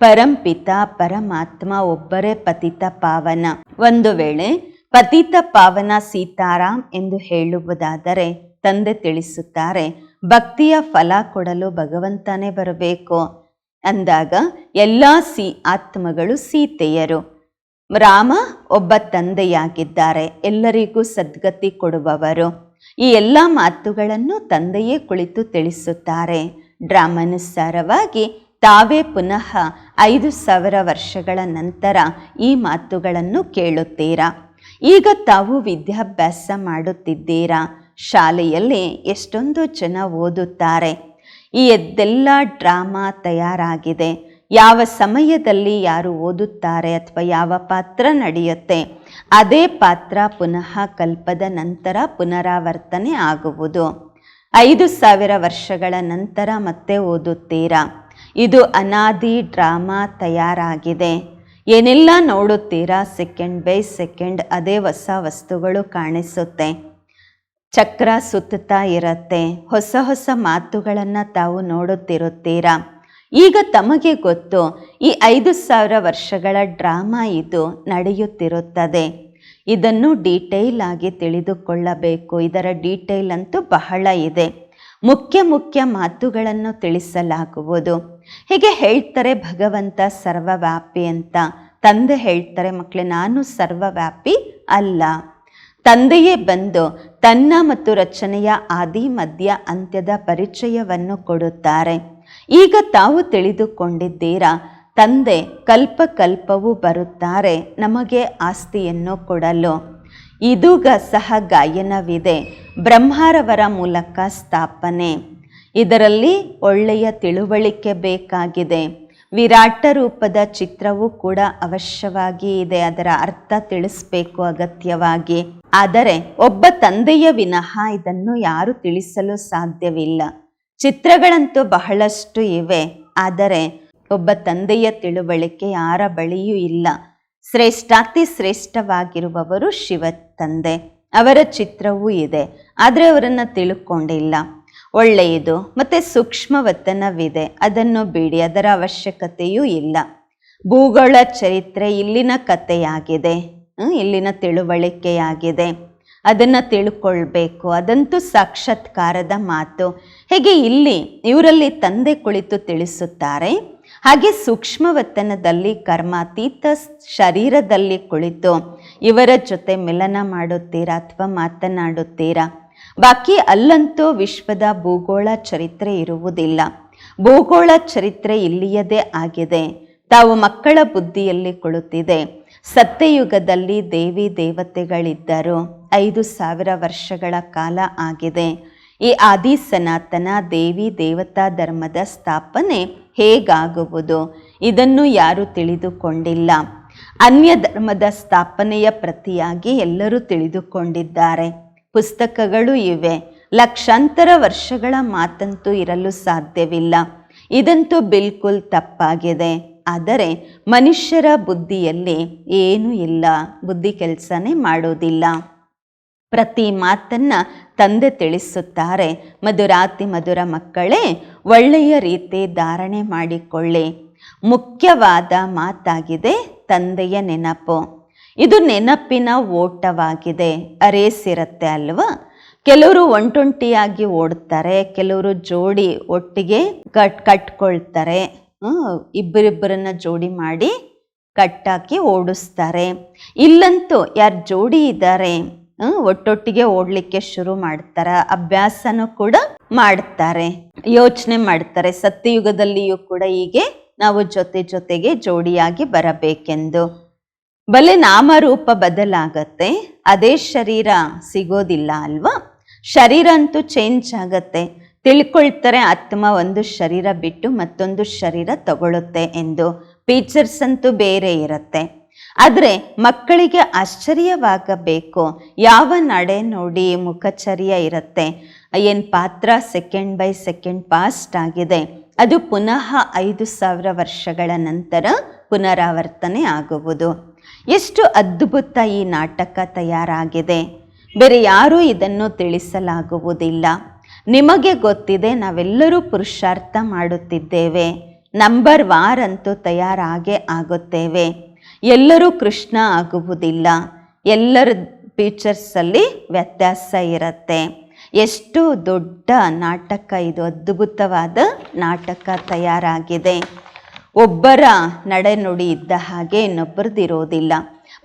ಪರಂಪಿತ ಪರಮಾತ್ಮ ಒಬ್ಬರೇ ಪತಿತ ಪಾವನ. ಒಂದು ವೇಳೆ ಪತಿತ ಪಾವನ ಸೀತಾರಾಮ್ ಎಂದು ಹೇಳುವುದಾದರೆ ತಂದೆ ತಿಳಿಸುತ್ತಾರೆ, ಭಕ್ತಿಯ ಫಲ ಕೊಡಲು ಭಗವಂತನೇ ಬರಬೇಕು. ಅಂದಾಗ ಎಲ್ಲ ಸಿ ಆತ್ಮಗಳು ಸೀತೆಯರು. ರಾಮ ಒಬ್ಬ ತಂದೆಯಾಗಿದ್ದಾರೆ, ಎಲ್ಲರಿಗೂ ಸದ್ಗತಿ ಕೊಡುವವರು. ಈ ಎಲ್ಲ ಮಾತುಗಳನ್ನು ತಂದೆಯೇ ಕುಳಿತು ತಿಳಿಸುತ್ತಾರೆ. ಡ್ರಾಮಾನುಸಾರವಾಗಿ ತಾವೇ ಪುನಃ ಐದು ಸಾವಿರ ವರ್ಷಗಳ ನಂತರ ಈ ಮಾತುಗಳನ್ನು ಕೇಳುತ್ತೀರಾ? ಈಗ ತಾವು ವಿದ್ಯಾಭ್ಯಾಸ ಮಾಡುತ್ತಿದ್ದೀರಾ? ಶಾಲೆಯಲ್ಲಿ ಎಷ್ಟೊಂದು ಜನ ಓದುತ್ತಾರೆ. ಈ ಎದ್ದೆಲ್ಲ ಡ್ರಾಮಾ ತಯಾರಾಗಿದೆ. ಯಾವ ಸಮಯದಲ್ಲಿ ಯಾರು ಓದುತ್ತಾರೆ ಅಥವಾ ಯಾವ ಪಾತ್ರ ನಡೆಯುತ್ತೆ, ಅದೇ ಪಾತ್ರ ಪುನಃ ಕಲ್ಪದ ನಂತರ ಪುನರಾವರ್ತನೆ ಆಗುವುದು. ಐದು ಸಾವಿರ ವರ್ಷಗಳ ನಂತರ ಮತ್ತೆ ಓದುತ್ತೀರಾ? ಇದು ಅನಾದಿ ಡ್ರಾಮಾ ತಯಾರಾಗಿದೆ. ಏನೆಲ್ಲ ನೋಡುತ್ತೀರಾ? ಸೆಕೆಂಡ್ ಬೈ ಸೆಕೆಂಡ್ ಅದೇ ಹೊಸ ವಸ್ತುಗಳು ಕಾಣಿಸುತ್ತೆ. ಚಕ್ರ ಸುತ್ತುತ್ತಾ ಇರತ್ತೆ. ಹೊಸ ಹೊಸ ಮಾತುಗಳನ್ನು ತಾವು ನೋಡುತ್ತಿರುತ್ತೀರಾ? ಈಗ ತಮಗೆ ಗೊತ್ತು, ಈ ಐದು ಸಾವಿರ ವರ್ಷಗಳ ಡ್ರಾಮಾ ಇದು ನಡೆಯುತ್ತಿರುತ್ತದೆ. ಇದನ್ನು ಡೀಟೇಲ್ ಆಗಿ ತಿಳಿದುಕೊಳ್ಳಬೇಕು. ಇದರ ಡೀಟೇಲ್ ಅಂತೂ ಬಹಳ ಇದೆ. ಮುಖ್ಯ ಮುಖ್ಯ ಮಾತುಗಳನ್ನು ತಿಳಿಸಲಾಗುವುದು. ಹೀಗೆ ಹೇಳ್ತಾರೆ ಭಗವಂತ ಸರ್ವವ್ಯಾಪಿ ಅಂತ. ತಂದೆ ಹೇಳ್ತಾರೆ, ಮಕ್ಕಳೇ, ನಾನು ಸರ್ವವ್ಯಾಪಿ ಅಲ್ಲ. ತಂದೆಯೇ ಬಂದು ತನ್ನ ಮತ್ತು ರಚನೆಯ ಆದಿ, ಮಧ್ಯ, ಅಂತ್ಯದ ಪರಿಚಯವನ್ನು ಕೊಡುತ್ತಾರೆ. ಈಗ ತಾವು ತಿಳಿದುಕೊಂಡಿದ್ದೀರಾ, ತಂದೆ ಕಲ್ಪ ಕಲ್ಪವೂ ಬರುತ್ತಾರೆ, ನಮಗೆ ಆಸ್ತಿಯನ್ನು ಕೊಡಲು. ಇದೂಗ ಸಹ ಗಾಯನವಿದೆ, ಬ್ರಹ್ಮಾರವರ ಮೂಲಕ ಸ್ಥಾಪನೆ. ಇದರಲ್ಲಿ ಒಳ್ಳೆಯ ತಿಳುವಳಿಕೆ ಬೇಕಾಗಿದೆ. ವಿರಾಟ ರೂಪದ ಚಿತ್ರವೂ ಕೂಡ ಅವಶ್ಯವಾಗಿ ಇದೆ, ಅದರ ಅರ್ಥ ತಿಳಿಸ್ಬೇಕು ಅಗತ್ಯವಾಗಿ. ಆದರೆ ಒಬ್ಬ ತಂದೆಯ ವಿನಃ ಇದನ್ನು ಯಾರು ತಿಳಿಸಲು ಸಾಧ್ಯವಿಲ್ಲ. ಚಿತ್ರಗಳಂತೂ ಬಹಳಷ್ಟು ಇವೆ, ಆದರೆ ಒಬ್ಬ ತಂದೆಯ ತಿಳುವಳಿಕೆ ಯಾರ ಬಳಿಯೂ ಇಲ್ಲ. ಶ್ರೇಷ್ಠಾತಿ ಶ್ರೇಷ್ಠವಾಗಿರುವವರು ಶಿವ ತಂದೆ ಅವರ ಚಿತ್ರವೂ ಇದೆ, ಆದರೆ ಅವರನ್ನು ತಿಳ್ಕೊಂಡಿಲ್ಲ. ಒಳ್ಳೆಯದು, ಮತ್ತು ಸೂಕ್ಷ್ಮವತನವಿದೆ, ಅದನ್ನು ಬಿಡಿ, ಅದರ ಅವಶ್ಯಕತೆಯೂ ಇಲ್ಲ. ಭೂಗೋಳ ಚರಿತ್ರೆ ಇಲ್ಲಿನ ಕಥೆಯಾಗಿದೆ. ಇಲ್ಲಿನ ತಿಳುವಳಿಕೆಯಾಗಿದೆ. ಅದನ್ನು ತಿಳ್ಕೊಳ್ಬೇಕು. ಅದಂತೂ ಸಾಕ್ಷಾತ್ಕಾರದ ಮಾತು. ಹೇಗೆ ಇಲ್ಲಿ ಇವರಲ್ಲಿ ತಂದೆ ಕುಳಿತು ತಿಳಿಸುತ್ತಾರೆ? ಹಾಗೆ ಸೂಕ್ಷ್ಮವತನದಲ್ಲಿ ಕರ್ಮಾತೀತ ಶರೀರದಲ್ಲಿ ಕುಳಿತು ಇವರ ಜೊತೆ ಮಿಲನ ಮಾಡುತ್ತೀರಾ ಅಥವಾ ಮಾತನಾಡುತ್ತೀರಾ? ಬಾಕಿ ಅಲ್ಲಂತೂ ವಿಶ್ವದ ಭೂಗೋಳ ಚರಿತ್ರೆ ಇರುವುದಿಲ್ಲ. ಭೂಗೋಳ ಚರಿತ್ರೆ ಇಲ್ಲಿಯದೇ ಆಗಿದೆ. ತಾವು ಮಕ್ಕಳ ಬುದ್ಧಿಯಲ್ಲಿ ಕುಳಿತಿದೆ. ಸತ್ಯಯುಗದಲ್ಲಿ ದೇವಿ ದೇವತೆಗಳಿದ್ದರು. ಐದು ಸಾವಿರ ವರ್ಷಗಳ ಕಾಲ ಆಗಿದೆ. ಈ ಆದಿ ಸನಾತನ ದೇವಿ ದೇವತಾ ಧರ್ಮದ ಸ್ಥಾಪನೆ ಹೇಗಾಗುವುದು? ಇದನ್ನು ಯಾರು ತಿಳಿದುಕೊಂಡಿಲ್ಲ. ಅನ್ಯ ಧರ್ಮದ ಸ್ಥಾಪನೆಯ ಪ್ರತಿಯಾಗಿ ಎಲ್ಲರೂ ತಿಳಿದುಕೊಂಡಿದ್ದಾರೆ. ಪುಸ್ತಕಗಳು ಇವೆ. ಲಕ್ಷಾಂತರ ವರ್ಷಗಳ ಮಾತಂತೂ ಇರಲು ಸಾಧ್ಯವಿಲ್ಲ. ಇದಂತೂ ಬಿಲ್ಕುಲ್ ತಪ್ಪಾಗಿದೆ. ಆದರೆ ಮನುಷ್ಯರ ಬುದ್ಧಿಯಲ್ಲಿ ಏನೂ ಇಲ್ಲ, ಬುದ್ಧಿ ಕೆಲಸನೇ ಮಾಡೋದಿಲ್ಲ. ಪ್ರತಿ ಮಾತನ್ನ ತಂದೆ ತಿಳಿಸುತ್ತಾರೆ, ಮಧುರಾತಿ ಮಧುರ ಮಕ್ಕಳೇ, ಒಳ್ಳೆಯ ರೀತಿ ಧಾರಣೆ ಮಾಡಿಕೊಳ್ಳಿ. ಮುಖ್ಯವಾದ ಮಾತಾಗಿದೆ ತಂದೆಯ ನೆನಪು. ಇದು ನೆನಪಿನ ಓಟವಾಗಿದೆ. ಅರೇಸಿರುತ್ತೆ ಅಲ್ವಾ? ಕೆಲವರು ಒಂಟೊಂಟಿಯಾಗಿ ಓಡ್ತಾರೆ, ಕೆಲವರು ಜೋಡಿ ಒಟ್ಟಿಗೆ ಕಟ್ ಕಟ್ಕೊಳ್ತಾರೆ. ಇಬ್ಬರಿಬ್ಬರನ್ನ ಜೋಡಿ ಮಾಡಿ ಕಟ್ಟಾಕಿ ಓಡಿಸ್ತಾರೆ. ಇಲ್ಲಂತೂ ಯಾರು ಜೋಡಿ ಇದ್ದಾರೆ ಒಟ್ಟೊಟ್ಟಿಗೆ ಓಡಲಿಕ್ಕೆ ಶುರು ಮಾಡ್ತಾರೆ, ಅಭ್ಯಾಸನೂ ಕೂಡ ಮಾಡ್ತಾರೆ, ಯೋಚನೆ ಮಾಡ್ತಾರೆ. ಸತ್ಯಯುಗದಲ್ಲಿಯೂ ಕೂಡ ಹೀಗೆ ನಾವು ಜೊತೆ ಜೊತೆಗೆ ಜೋಡಿಯಾಗಿ ಬರಬೇಕೆಂದು. ಬಲೆ ನಾಮರೂಪ ಬದಲಾಗತ್ತೆ, ಅದೇ ಶರೀರ ಸಿಗೋದಿಲ್ಲ ಅಲ್ವಾ? ಶರೀರ ಅಂತೂ ಚೇಂಜ್ ಆಗತ್ತೆ. ತಿಳ್ಕೊಳ್ತಾರೆ. ಆತ್ಮ ಒಂದು ಶರೀರ ಬಿಟ್ಟು ಮತ್ತೊಂದು ಶರೀರ ತಗೊಳ್ಳುತ್ತೆ ಎಂದು ಫೀಚರ್ಸ್ ಅಂತೂ ಬೇರೆ ಇರುತ್ತೆ. ಆದರೆ ಮಕ್ಕಳಿಗೆ ಆಶ್ಚರ್ಯವಾಗಬೇಕು. ಯಾವ ನಡೆ ನೋಡಿ ಮುಖಚರ್ಯ ಇರುತ್ತೆ. ಏನು ಪಾತ್ರ ಸೆಕೆಂಡ್ ಬೈ ಸೆಕೆಂಡ್ ಪಾಸ್ಟ್ ಆಗಿದೆ. ಅದು ಪುನಃ ಐದು ಸಾವಿರ ವರ್ಷಗಳ ನಂತರ ಪುನರಾವರ್ತನೆ ಆಗುವುದು. ಎಷ್ಟು ಅದ್ಭುತ ಈ ನಾಟಕ ತಯಾರಾಗಿದೆ. ಬೇರೆ ಯಾರೂ ಇದನ್ನು ತಿಳಿಸಲಾಗುವುದಿಲ್ಲ. ನಿಮಗೆ ಗೊತ್ತಿದೆ, ನಾವೆಲ್ಲರೂ ಪುರುಷಾರ್ಥ ಮಾಡುತ್ತಿದ್ದೇವೆ. ನಂಬರ್ ವಾರ್ ಅಂತೂ ತಯಾರಾಗೇ ಆಗುತ್ತೇವೆ. ಎಲ್ಲರೂ ಕೃಷ್ಣ ಆಗುವುದಿಲ್ಲ. ಎಲ್ಲರ ಫೀಚರ್ಸಲ್ಲಿ ವ್ಯತ್ಯಾಸ ಇರುತ್ತೆ. ಎಷ್ಟು ದೊಡ್ಡ ನಾಟಕ, ಇದು ಅದ್ಭುತವಾದ ನಾಟಕ ತಯಾರಾಗಿದೆ. ಒಬ್ಬರ ನಡೆನುಡಿ ಇದ್ದ ಹಾಗೆ ಇನ್ನೊಬ್ಬರದಿರೋದಿಲ್ಲ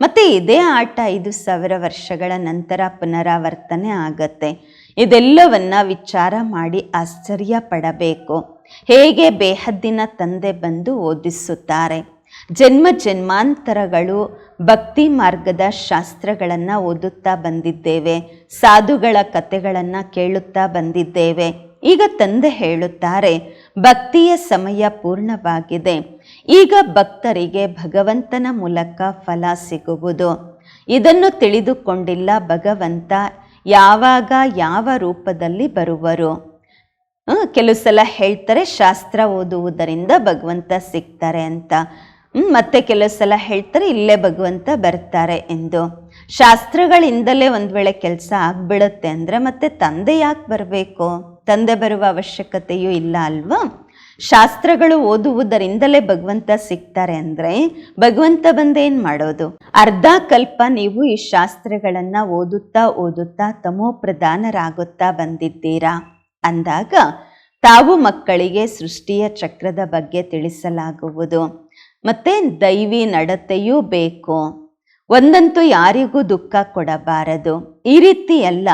ಮತ್ತು ಇದೇ ಆಟ ಐದು ಸಾವಿರ ವರ್ಷಗಳ ನಂತರ ಪುನರಾವರ್ತನೆ ಆಗತ್ತೆ. ಇದೆಲ್ಲವನ್ನ ವಿಚಾರ ಮಾಡಿ ಆಶ್ಚರ್ಯ ಪಡಬೇಕು ಹೇಗೆ ಬೇಹದ್ದಿನ ತಂದೆ ಬಂದು ಓದಿಸುತ್ತಾರೆ? ಜನ್ಮ ಜನ್ಮಾಂತರಗಳು ಭಕ್ತಿ ಮಾರ್ಗದ ಶಾಸ್ತ್ರಗಳನ್ನು ಓದುತ್ತಾ ಬಂದಿದ್ದೇವೆ. ಸಾಧುಗಳ ಕಥೆಗಳನ್ನು ಕೇಳುತ್ತಾ ಬಂದಿದ್ದೇವೆ. ಈಗ ತಂದೆ ಹೇಳುತ್ತಾರೆ, ಭಕ್ತಿಯ ಸಮಯ ಪೂರ್ಣವಾಗಿದೆ. ಈಗ ಭಕ್ತರಿಗೆ ಭಗವಂತನ ಮೂಲಕ ಫಲ ಸಿಗುವುದು. ಇದನ್ನು ತಿಳಿದುಕೊಂಡಿಲ್ಲ ಭಗವಂತ ಯಾವಾಗ ಯಾವ ರೂಪದಲ್ಲಿ ಬರುವರು? ಕೆಲವು ಸಲ ಹೇಳ್ತಾರೆ ಶಾಸ್ತ್ರ ಓದುವುದರಿಂದ ಭಗವಂತ ಸಿಗ್ತಾರೆ ಅಂತ. ಮತ್ತೆ ಕೆಲವು ಸಲ ಹೇಳ್ತಾರೆ ಇಲ್ಲೇ ಭಗವಂತ ಬರ್ತಾರೆ ಎಂದು. ಶಾಸ್ತ್ರಗಳಿಂದಲೇ ಒಂದು ವೇಳೆ ಕೆಲಸ ಆಗ್ಬಿಡುತ್ತೆ ಅಂದರೆ ಮತ್ತೆ ತಂದೆ ಯಾಕೆ ಬರಬೇಕು? ತಂದೆ ಬರುವ ಅವಶ್ಯಕತೆಯೂ ಇಲ್ಲ ಅಲ್ವಾ? ಶಾಸ್ತ್ರಗಳು ಓದುವುದರಿಂದಲೇ ಭಗವಂತ ಸಿಗ್ತಾರೆ ಅಂದರೆ ಭಗವಂತ ಬಂದೇನು ಮಾಡೋದು? ಅರ್ಧ ಕಲ್ಪ ನೀವು ಈ ಶಾಸ್ತ್ರಗಳನ್ನು ಓದುತ್ತಾ ಓದುತ್ತಾ ತಮೋ ಪ್ರಧಾನರಾಗುತ್ತಾ ಬಂದಿದ್ದೀರಾ? ಅಂದಾಗ ತಾವು ಮಕ್ಕಳಿಗೆ ಸೃಷ್ಟಿಯ ಚಕ್ರದ ಬಗ್ಗೆ ತಿಳಿಸಲಾಗುವುದು. ಮತ್ತೆ ದೈವಿ ನಡತೆಯೂ ಬೇಕು. ಒಂದಂತೂ ಯಾರಿಗೂ ದುಃಖ ಕೊಡಬಾರದು. ಈ ರೀತಿ ಎಲ್ಲ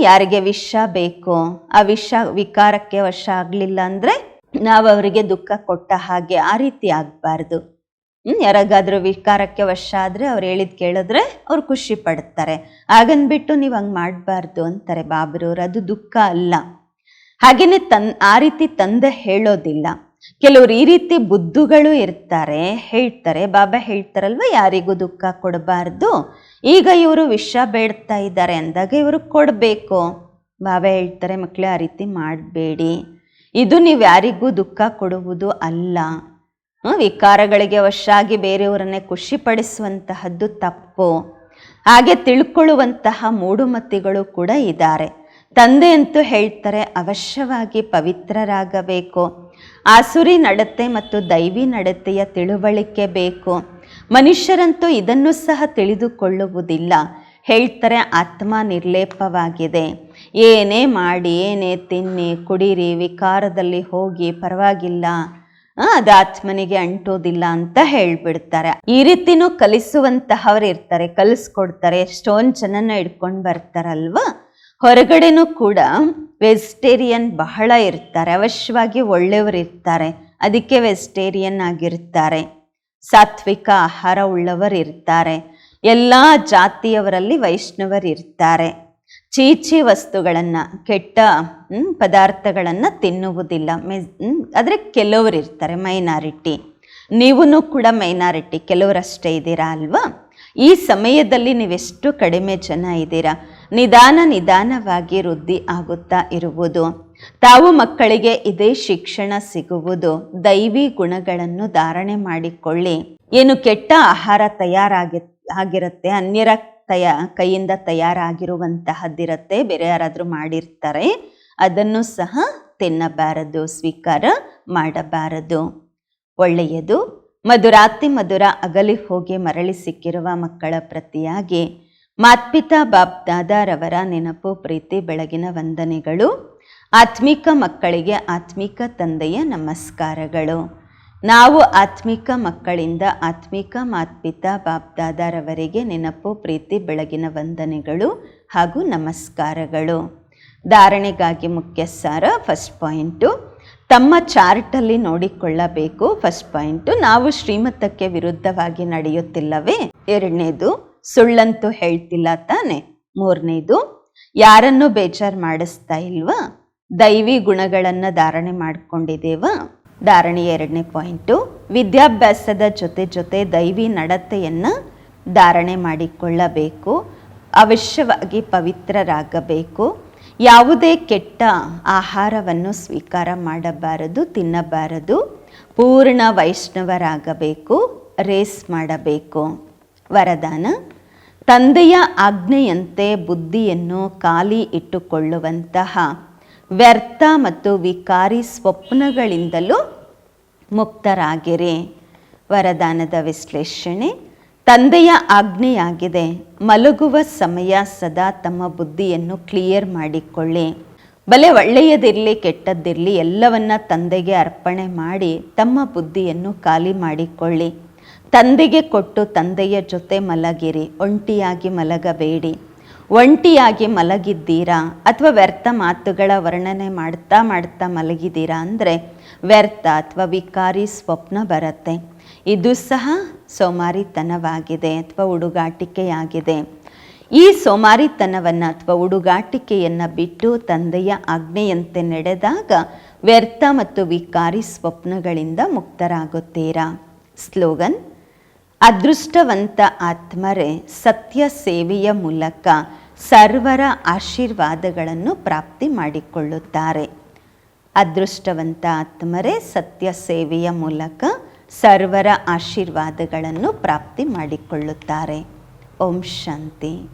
ಯಾರಿಗೆ ವಿಷ ಬೇಕು? ಆ ವಿಷ ವಿಕಾರಕ್ಕೆ ವಶ ಆಗಲಿಲ್ಲ ಅಂದರೆ ನಾವು ಅವರಿಗೆ ದುಃಖ ಕೊಟ್ಟ ಹಾಗೆ ಆ ರೀತಿ ಆಗಬಾರ್ದು. ಯಾರಿಗಾದ್ರೂ ವಿಕಾರಕ್ಕೆ ವಶ ಆದರೆ ಅವ್ರು ಹೇಳಿದ್ ಕೇಳಿದ್ರೆ ಅವ್ರು ಖುಷಿ ಪಡ್ತಾರೆ. ಹಾಗನ್ಬಿಟ್ಟು ನೀವು ಹಂಗೆ ಮಾಡಬಾರ್ದು ಅಂತಾರೆ ಬಾಬ್ರವ್ರು. ಅದು ದುಃಖ ಅಲ್ಲ. ಹಾಗೇನೆ ತನ್, ಆ ರೀತಿ ತಂದೆ ಹೇಳೋದಿಲ್ಲ. ಕೆಲವರು ಈ ರೀತಿ ಬುದ್ಧುಗಳು ಇರ್ತಾರೆ, ಹೇಳ್ತಾರೆ. ಬಾಬಾ ಹೇಳ್ತಾರಲ್ವ, ಯಾರಿಗೂ ದುಃಖ ಕೊಡಬಾರ್ದು. ಈಗ ಇವರು ವಿಷ ಬೇಡ್ತಾ ಇದ್ದಾರೆ ಅಂದಾಗ ಇವರು ಕೊಡಬೇಕು. ಬಾಬಾ ಹೇಳ್ತಾರೆ ಮಕ್ಕಳು ಆ ರೀತಿ ಮಾಡಬೇಡಿ. ಇದು ನೀವು ಯಾರಿಗೂ ದುಃಖ ಕೊಡುವುದು ಅಲ್ಲ. ವಿಕಾರಗಳಿಗೆ ವಶಾಗಿ ಬೇರೆಯವರನ್ನೇ ಖುಷಿಪಡಿಸುವಂತಹದ್ದು ತಪ್ಪು. ಹಾಗೆ ತಿಳ್ಕೊಳ್ಳುವಂತಹ ಮೂಡುಮತಿಗಳು ಕೂಡ ಇದ್ದಾರೆ ತಂದೆ ಅಂತೂ ಹೇಳ್ತಾರೆ, ಅವಶ್ಯವಾಗಿ ಪವಿತ್ರರಾಗಬೇಕು. ಆಸುರಿ ನಡತೆ ಮತ್ತು ದೈವಿ ನಡತೆಯ ತಿಳುವಳಿಕೆ ಬೇಕು. ಮನುಷ್ಯರಂತೂ ಇದನ್ನು ಸಹ ತಿಳಿದುಕೊಳ್ಳುವುದಿಲ್ಲ. ಹೇಳ್ತಾರೆ, ಆತ್ಮ ನಿರ್ಲೇಪವಾಗಿದೆ. ಏನೇ ಮಾಡಿ, ಏನೇ ತಿನ್ನಿ, ಕುಡೀರಿ, ವಿಕಾರದಲ್ಲಿ ಹೋಗಿ ಪರವಾಗಿಲ್ಲ. ಅದು ಆತ್ಮನಿಗೆ ಅಂಟೋದಿಲ್ಲ ಅಂತ ಹೇಳ್ಬಿಡ್ತಾರೆ. ಈ ರೀತಿನೂ ಕಲಿಸುವಂತಹವ್ರು ಇರ್ತಾರೆ, ಕಲಿಸ್ಕೊಡ್ತಾರೆ, ಎಷ್ಟೊಂದು ಜನನ ಇಟ್ಕೊಂಡು ಬರ್ತಾರಲ್ವಾ? ಹೊರಗಡೆನೂ ಕೂಡ ವೆಜಿಟೇರಿಯನ್ ಬಹಳ ಇರ್ತಾರೆ, ಅವಶ್ಯವಾಗಿ ಒಳ್ಳೆಯವರು ಇರ್ತಾರೆ, ಅದಕ್ಕೆ ವೆಜಿಟೇರಿಯನ್ ಆಗಿರ್ತಾರೆ. ಸಾತ್ವಿಕ ಆಹಾರ ಉಳ್ಳವರು ಇರ್ತಾರೆ ಎಲ್ಲ ಜಾತಿಯವರಲ್ಲಿ ವೈಷ್ಣವರು ಇರ್ತಾರೆ ಚೀಚಿ ವಸ್ತುಗಳನ್ನು, ಕೆಟ್ಟ ಪದಾರ್ಥಗಳನ್ನು ತಿನ್ನುವುದಿಲ್ಲ. ಮೆ ಆದರೆ ಕೆಲವರು ಇರ್ತಾರೆ, ಮೈನಾರಿಟಿ. ನೀವೂ ಕೂಡ ಮೈನಾರಿಟಿ, ಕೆಲವರಷ್ಟೇ ಇದ್ದೀರಾ ಅಲ್ವಾ? ಈ ಸಮಯದಲ್ಲಿ ನೀವೆಷ್ಟು ಕಡಿಮೆ ಜನ ಇದ್ದೀರಾ? ನಿಧಾನ ನಿಧಾನವಾಗಿ ವೃದ್ಧಿ ಆಗುತ್ತಾ ಇರುವುದು. ತಾವು ಮಕ್ಕಳಿಗೆ ಇದೇ ಶಿಕ್ಷಣ ಸಿಗುವುದು. ದೈವಿ ಗುಣಗಳನ್ನು ಧಾರಣೆ ಮಾಡಿಕೊಳ್ಳಿ. ಏನು ಕೆಟ್ಟ ಆಹಾರ ತಯಾರಾಗಿ, ಆಗಿರುತ್ತೆ, ಅನ್ಯರ ತಯ, ಕೈಯಿಂದ ತಯಾರಾಗಿರುವಂತಹದ್ದಿರುತ್ತೆ. ಬೇರೆ ಯಾರಾದರೂ ಮಾಡಿರ್ತಾರೆ. ಅದನ್ನು ಸಹ ತಿನ್ನಬಾರದು, ಸ್ವೀಕಾರ ಮಾಡಬಾರದು. ಒಳ್ಳೆಯದು. ಮಧುರಾತಿ ಮಧುರ ಅಗಲಿ ಹೋಗಿ ಮರಳಿ ಸಿಕ್ಕಿರುವ ಮಕ್ಕಳ ಪ್ರತಿಯಾಗಿ ಮಾತ್ಪಿತಾ ಬಾಪ್ ದಾದಾರವರ ನೆನಪು, ಪ್ರೀತಿ, ಬೆಳಗಿನ ವಂದನೆಗಳು. ಆತ್ಮಿಕ ಮಕ್ಕಳಿಗೆ ಆತ್ಮಿಕ ತಂದೆಯ ನಮಸ್ಕಾರಗಳು. ನಾವು ಆತ್ಮಿಕ ಮಕ್ಕಳಿಂದ ಆತ್ಮಿಕ ಮಾತ್ಪಿತಾ ಬಾಪ್ ದಾದಾರವರಿಗೆ ನೆನಪು, ಪ್ರೀತಿ, ಬೆಳಗಿನ ವಂದನೆಗಳು ಹಾಗೂ ನಮಸ್ಕಾರಗಳು. ಧಾರಣೆಗಾಗಿ ಮುಖ್ಯ ಸಾರ ಫಸ್ಟ್ ಪಾಯಿಂಟು. ತಮ್ಮ ಚಾರ್ಟಲ್ಲಿ ನೋಡಿಕೊಳ್ಳಬೇಕು ಫಸ್ಟ್ ಪಾಯಿಂಟು. ನಾವು ಶ್ರೀಮತಕ್ಕೆ ವಿರುದ್ಧವಾಗಿ ನಡೆಯುತ್ತಿಲ್ಲವೇ? ಎರಡನೇದು, ಸುಳ್ಳಂತೂ ಹೇಳ್ತಿಲ್ಲ ತಾನೆ. ಮೂರನೇದು, ಯಾರನ್ನು ಬೇಜಾರು ಮಾಡಿಸ್ತಾ ಇಲ್ವಾ? ದೈವಿ ಗುಣಗಳನ್ನು ಧಾರಣೆ ಮಾಡ್ಕೊಂಡಿದ್ದೇವಾ? ಧಾರಣೆ ಎರಡನೇ ಪಾಯಿಂಟು, ವಿದ್ಯಾಭ್ಯಾಸದ ಜೊತೆ ಜೊತೆ ದೈವಿ ನಡತೆಯನ್ನು ಧಾರಣೆ ಮಾಡಿಕೊಳ್ಳಬೇಕು, ಅವಶ್ಯವಾಗಿ ಪವಿತ್ರರಾಗಬೇಕು, ಯಾವುದೇ ಕೆಟ್ಟ ಆಹಾರವನ್ನು ಸ್ವೀಕಾರ ಮಾಡಬಾರದು, ತಿನ್ನಬಾರದು, ಪೂರ್ಣ ವೈಷ್ಣವರಾಗಬೇಕು, ರೇಸ್ ಮಾಡಬೇಕು. ವರದಾನ, ತಂದೆಯ ಆಜ್ಞೆಯಂತೆ ಬುದ್ಧಿಯನ್ನು ಖಾಲಿ ಇಟ್ಟುಕೊಳ್ಳುವಂತಹ ವ್ಯರ್ಥ ಮತ್ತು ವಿಕಾರಿ ಸ್ವಪ್ನಗಳಿಂದಲೂ ಮುಕ್ತರಾಗಿರಿ. ವರದಾನದ ವಿಶ್ಲೇಷಣೆ. ತಂದೆಯ ಆಜ್ಞೆಯಾಗಿದೆ. ಮಲಗುವ ಸಮಯ ಸದಾ ತಮ್ಮ ಬುದ್ಧಿಯನ್ನು ಕ್ಲಿಯರ್ ಮಾಡಿಕೊಳ್ಳಿ. ಬಲೆ ಒಳ್ಳೆಯದಿರಲಿ, ಕೆಟ್ಟದ್ದಿರಲಿ, ಎಲ್ಲವನ್ನ ತಂದೆಗೆ ಅರ್ಪಣೆ ಮಾಡಿ ತಮ್ಮ ಬುದ್ಧಿಯನ್ನು ಖಾಲಿ ಮಾಡಿಕೊಳ್ಳಿ. ತಂದೆಗೆ ಕೊಟ್ಟು ತಂದೆಯ ಜೊತೆ ಮಲಗಿರಿ. ಒಂಟಿಯಾಗಿ ಮಲಗಬೇಡಿ. ಒಂಟಿಯಾಗಿ ಮಲಗಿದ್ದೀರಾ ಅಥವಾ ವ್ಯರ್ಥ ಮಾತುಗಳ ವರ್ಣನೆ ಮಾಡ್ತಾ ಮಾಡ್ತಾ ಮಲಗಿದ್ದೀರಾ ಅಂದರೆ ವ್ಯರ್ಥ ಅಥವಾ ವಿಕಾರಿ ಸ್ವಪ್ನ ಬರುತ್ತೆ. ಇದು ಸಹ ಸೋಮಾರಿತನವಾಗಿದೆ ಅಥವಾ ಹುಡುಗಾಟಿಕೆಯಾಗಿದೆ ಈ ಸೋಮಾರಿತನವನ್ನು ಅಥವಾ ಹುಡುಗಾಟಿಕೆಯನ್ನು ಬಿಟ್ಟು ತಂದೆಯ ಆಜ್ಞೆಯಂತೆ ನಡೆದಾಗ ವ್ಯರ್ಥ ಮತ್ತು ವಿಕಾರಿ ಸ್ವಪ್ನಗಳಿಂದ ಮುಕ್ತರಾಗುತ್ತೀರಾ? ಸ್ಲೋಗನ್, ಅದೃಷ್ಟವಂತ ಆತ್ಮರೇ ಸತ್ಯ ಸೇವೆಯ ಮೂಲಕ ಸರ್ವರ ಆಶೀರ್ವಾದಗಳನ್ನು ಪ್ರಾಪ್ತಿ ಮಾಡಿಕೊಳ್ಳುತ್ತಾರೆ. ಅದೃಷ್ಟವಂತ ಆತ್ಮರೇ ಸತ್ಯ ಸೇವೆಯ ಮೂಲಕ ಸರ್ವರ ಆಶೀರ್ವಾದಗಳನ್ನು ಪ್ರಾಪ್ತಿ ಮಾಡಿಕೊಳ್ಳುತ್ತಾರೆ. ಓಂ ಶಾಂತಿ.